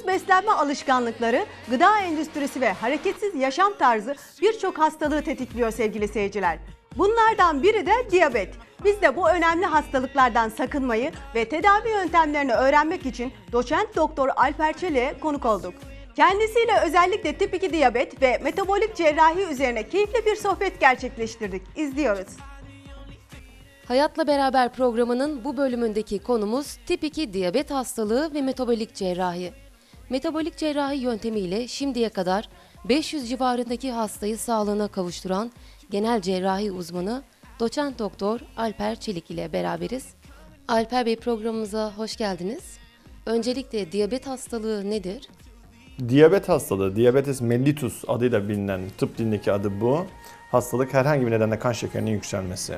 Uygunsuz beslenme alışkanlıkları, gıda endüstrisi ve hareketsiz yaşam tarzı birçok hastalığı tetikliyor sevgili seyirciler. Bunlardan biri de diyabet. Biz de bu önemli hastalıklardan sakınmayı ve tedavi yöntemlerini öğrenmek için doçent doktor Alper Çelik'e konuk olduk. Kendisiyle özellikle tip 2 diyabet ve metabolik cerrahi üzerine keyifli bir sohbet gerçekleştirdik. İzliyoruz. Hayatla Beraber programının bu bölümündeki konumuz tip 2 diyabet hastalığı ve metabolik cerrahi. Metabolik cerrahi yöntemiyle şimdiye kadar 500 civarındaki hastayı sağlığına kavuşturan genel cerrahi uzmanı doçent doktor Alper Çelik ile beraberiz. Alper Bey programımıza hoş geldiniz. Öncelikle diyabet hastalığı nedir? Diyabet hastalığı, diabetes mellitus adıyla bilinen tıp dilindeki adı bu. Hastalık herhangi bir nedenle kan şekerinin yükselmesi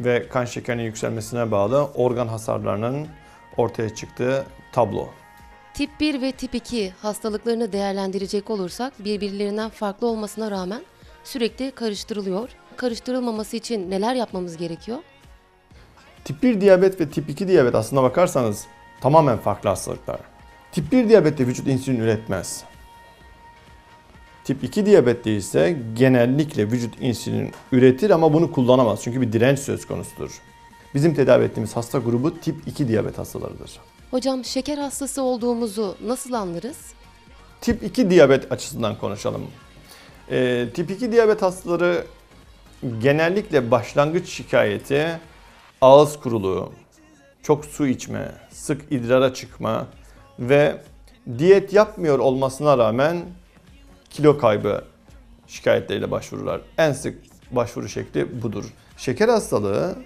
ve kan şekerinin yükselmesine bağlı organ hasarlarının ortaya çıktığı tablo. Tip 1 ve tip 2 hastalıklarını değerlendirecek olursak birbirlerinden farklı olmasına rağmen sürekli karıştırılıyor. Karıştırılmaması için neler yapmamız gerekiyor? Tip 1 diyabet ve tip 2 diyabet aslına bakarsanız tamamen farklı hastalıklar. Tip 1 diyabette vücut insülin üretmez. Tip 2 diyabette ise genellikle vücut insülin üretir ama bunu kullanamaz çünkü bir direnç söz konusudur. Bizim tedavi ettiğimiz hasta grubu tip 2 diyabet hastalarıdır. Hocam şeker hastası olduğumuzu nasıl anlarız? Tip 2 diyabet açısından konuşalım. Ee, tip 2 diyabet hastaları genellikle başlangıç şikayeti ağız kuruluğu, çok su içme, sık idrara çıkma ve diyet yapmıyor olmasına rağmen kilo kaybı şikayetleriyle başvururlar. En sık başvuru şekli budur. Şeker hastalığı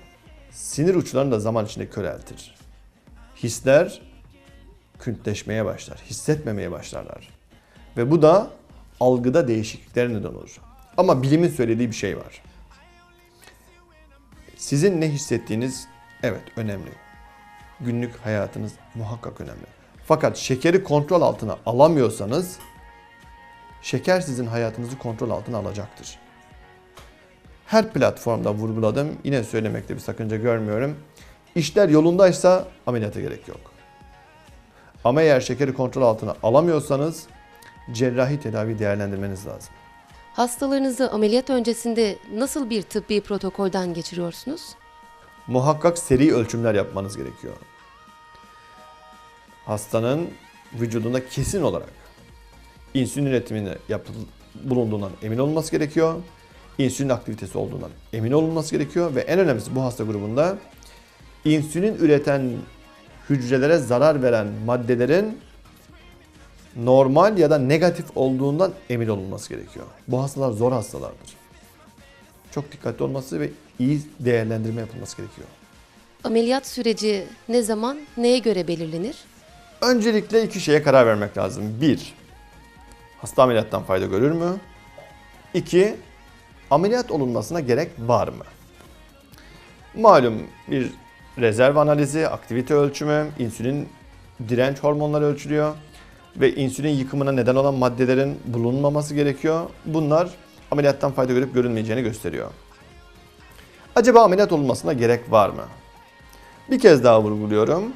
sinir uçlarını da zaman içinde köreltir. Hisler küntleşmeye başlar, hissetmemeye başlarlar. Ve bu da algıda değişikliklere neden olur. Ama bilimin söylediği bir şey var. Sizin ne hissettiğiniz evet önemli. Günlük hayatınız muhakkak önemli. Fakat şekeri kontrol altına alamıyorsanız şeker sizin hayatınızı kontrol altına alacaktır. Her platformda vurguladım. Yine söylemekte bir sakınca görmüyorum. İşler yolundaysa ameliyata gerek yok. Ama eğer şekeri kontrol altına alamıyorsanız cerrahi tedavi değerlendirmeniz lazım. Hastalarınızı ameliyat öncesinde nasıl bir tıbbi protokolden geçiriyorsunuz? Muhakkak seri ölçümler yapmanız gerekiyor. Hastanın vücudunda kesin olarak insülin üretimini yapıl bulunduğundan emin olması gerekiyor. İnsülin aktivitesi olduğundan emin olunması gerekiyor ve en önemlisi bu hasta grubunda insülin üreten hücrelere zarar veren maddelerin normal ya da negatif olduğundan emin olunması gerekiyor. Bu hastalar zor hastalardır. Çok dikkatli olması ve iyi değerlendirme yapılması gerekiyor. Ameliyat süreci ne zaman, neye göre belirlenir? Öncelikle iki şeye karar vermek lazım. Bir, hasta ameliyattan fayda görür mü? İki, ameliyat olunmasına gerek var mı? Malum bir rezerv analizi, aktivite ölçümü, insülin direnç hormonları ölçülüyor ve insülin yıkımına neden olan maddelerin bulunmaması gerekiyor. Bunlar ameliyattan fayda görüp görünmeyeceğini gösteriyor. Acaba ameliyat olunmasına gerek var mı? Bir kez daha vurguluyorum.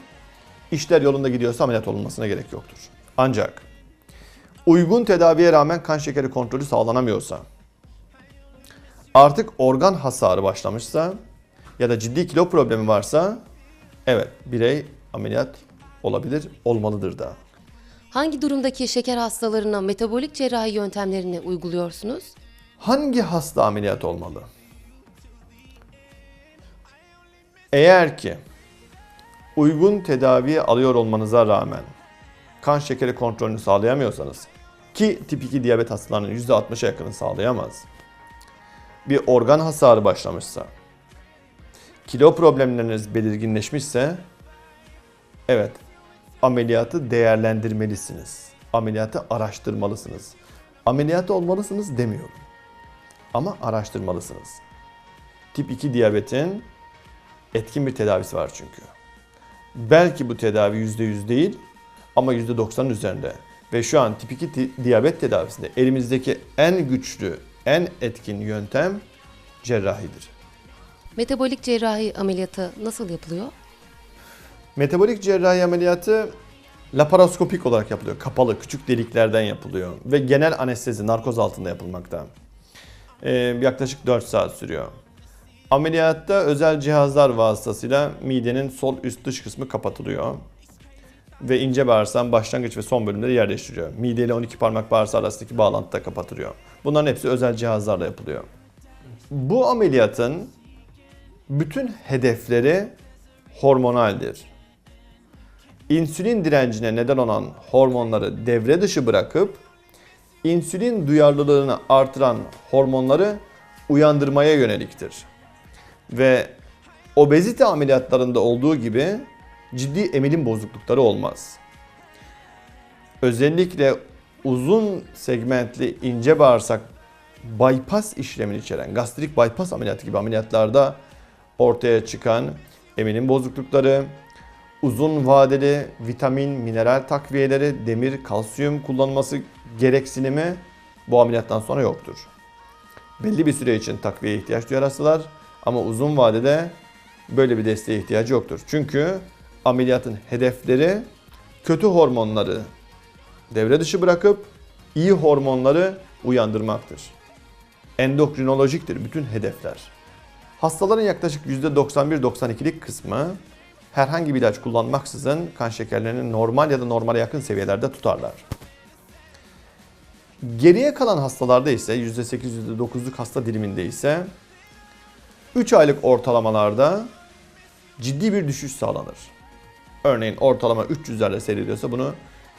İşler yolunda gidiyorsa ameliyat olunmasına gerek yoktur. Ancak uygun tedaviye rağmen kan şekeri kontrolü sağlanamıyorsa, artık organ hasarı başlamışsa ya da ciddi kilo problemi varsa evet birey ameliyat olabilir, olmalıdır da. Hangi durumdaki şeker hastalarına metabolik cerrahi yöntemlerini uyguluyorsunuz? Hangi hasta ameliyat olmalı? Eğer ki uygun tedavi alıyor olmanıza rağmen kan şekeri kontrolünü sağlayamıyorsanız ki tip 2 diyabet hastalarının %60'a yakını sağlayamaz. Bir organ hasarı başlamışsa, kilo problemleriniz belirginleşmişse evet ameliyatı değerlendirmelisiniz. Ameliyatı araştırmalısınız. Ameliyatı olmalısınız demiyorum. Ama araştırmalısınız. Tip 2 diyabetin etkin bir tedavisi var çünkü. Belki bu tedavi %100 değil ama %90'ın üzerinde. Ve şu an tip 2 ti- diyabet tedavisinde elimizdeki en güçlü, en etkin yöntem cerrahidir. Metabolik cerrahi ameliyatı nasıl yapılıyor? Metabolik cerrahi ameliyatı laparoskopik olarak yapılıyor. Kapalı, küçük deliklerden yapılıyor. Ve genel anestezi, narkoz altında yapılmakta. Ee, yaklaşık 4 saat sürüyor. Ameliyatta özel cihazlar vasıtasıyla midenin sol üst dış kısmı kapatılıyor. Ve ince bağırsağın başlangıç ve son bölümleri yerleştiriyor. Mide ile 12 parmak bağırsağı arasındaki bağlantı da kapatılıyor. Bunların hepsi özel cihazlarla yapılıyor. Bu ameliyatın bütün hedefleri hormonaldir. İnsülin direncine neden olan hormonları devre dışı bırakıp insülin duyarlılığını artıran hormonları uyandırmaya yöneliktir. Ve obezite ameliyatlarında olduğu gibi ciddi emilim bozuklukları olmaz. Özellikle uzun segmentli ince bağırsak bypass işlemini içeren gastrik bypass ameliyatı gibi ameliyatlarda ortaya çıkan emilim bozuklukları, uzun vadeli vitamin, mineral takviyeleri, demir, kalsiyum kullanılması gereksinimi bu ameliyattan sonra yoktur. Belli bir süre için takviyeye ihtiyaç duyar hastalar ama uzun vadede böyle bir desteğe ihtiyacı yoktur. Çünkü ameliyatın hedefleri kötü hormonları devre dışı bırakıp iyi hormonları uyandırmaktır. Endokrinolojiktir bütün hedefler. Hastaların yaklaşık %91-92'lik kısmı herhangi bir ilaç kullanmaksızın kan şekerlerini normal ya da normale yakın seviyelerde tutarlar. Geriye kalan hastalarda ise %8-%9'luk hasta diliminde ise 3 aylık ortalamalarda ciddi bir düşüş sağlanır. Örneğin ortalama 300'lerle seyrediyorsa bunu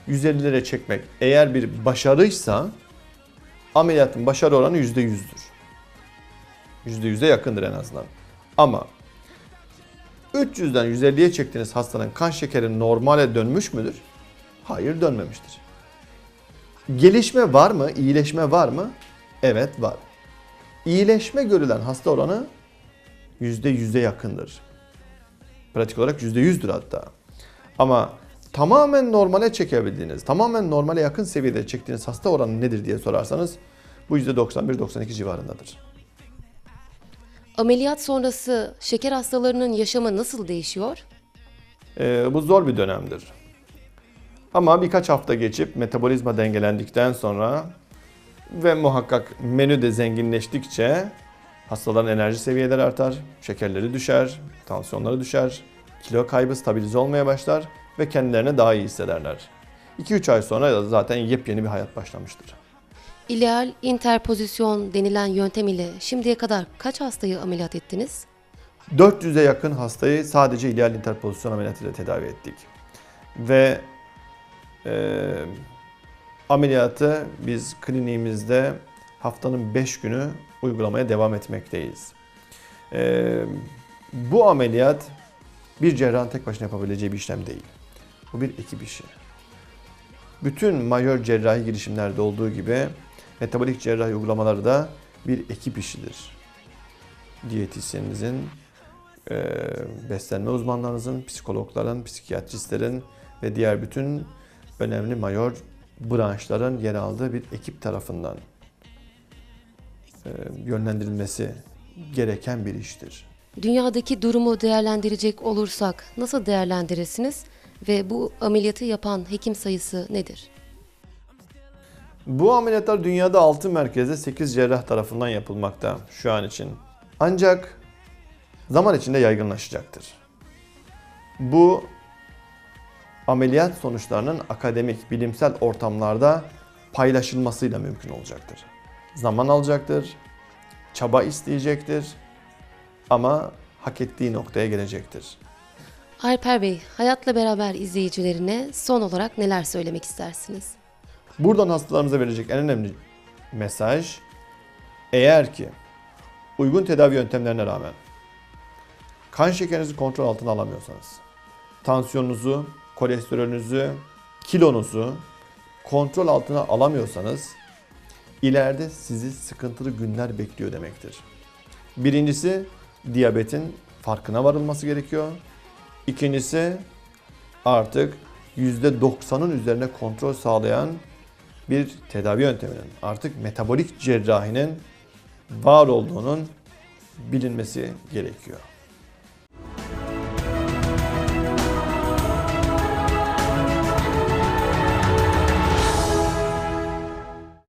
150'lere çekmek eğer bir başarıysa ameliyatın başarı oranı %100'dür. %100'e yakındır en azından. Ama 300'den 150'ye çektiğiniz hastanın kan şekeri normale dönmüş müdür? Hayır dönmemiştir. Gelişme var mı? İyileşme var mı? Evet var. İyileşme görülen hasta oranı %100'e yakındır. Pratik olarak %100'dür hatta. Ama tamamen normale çekebildiğiniz, tamamen normale yakın seviyede çektiğiniz hasta oranı nedir diye sorarsanız bu %91-92 civarındadır. Ameliyat sonrası şeker hastalarının yaşamı nasıl değişiyor? Ee, bu zor bir dönemdir. Ama birkaç hafta geçip metabolizma dengelendikten sonra ve muhakkak menü de zenginleştikçe hastaların enerji seviyeleri artar, şekerleri düşer, tansiyonları düşer, kilo kaybı stabilize olmaya başlar ve kendilerini daha iyi hissederler. 2-3 ay sonra zaten yepyeni bir hayat başlamıştır. İdeal interpozisyon denilen yöntem ile şimdiye kadar kaç hastayı ameliyat ettiniz? 400'e yakın hastayı sadece ideal interpozisyon ameliyatıyla tedavi ettik. Ve e, ameliyatı biz kliniğimizde haftanın 5 günü uygulamaya devam etmekteyiz. E, bu ameliyat bir cerrahın tek başına yapabileceği bir işlem değil. Bu bir ekip işi. Bütün majör cerrahi girişimlerde olduğu gibi metabolik cerrahi uygulamaları da bir ekip işidir. Diyetisyeninizin, e, beslenme uzmanlarınızın, psikologların, psikiyatristlerin ve diğer bütün önemli mayor branşların yer aldığı bir ekip tarafından e, yönlendirilmesi gereken bir iştir. Dünyadaki durumu değerlendirecek olursak nasıl değerlendirirsiniz ve bu ameliyatı yapan hekim sayısı nedir? Bu ameliyatlar dünyada 6 merkezde 8 cerrah tarafından yapılmakta şu an için. Ancak zaman içinde yaygınlaşacaktır. Bu ameliyat sonuçlarının akademik, bilimsel ortamlarda paylaşılmasıyla mümkün olacaktır. Zaman alacaktır, çaba isteyecektir ama hak ettiği noktaya gelecektir. Alper Bey, Hayatla Beraber izleyicilerine son olarak neler söylemek istersiniz? Buradan hastalarımıza verecek en önemli mesaj eğer ki uygun tedavi yöntemlerine rağmen kan şekerinizi kontrol altına alamıyorsanız, tansiyonunuzu, kolesterolünüzü, kilonuzu kontrol altına alamıyorsanız ileride sizi sıkıntılı günler bekliyor demektir. Birincisi diyabetin farkına varılması gerekiyor. İkincisi artık %90'ın üzerine kontrol sağlayan bir tedavi yönteminin artık metabolik cerrahinin var olduğunun bilinmesi gerekiyor.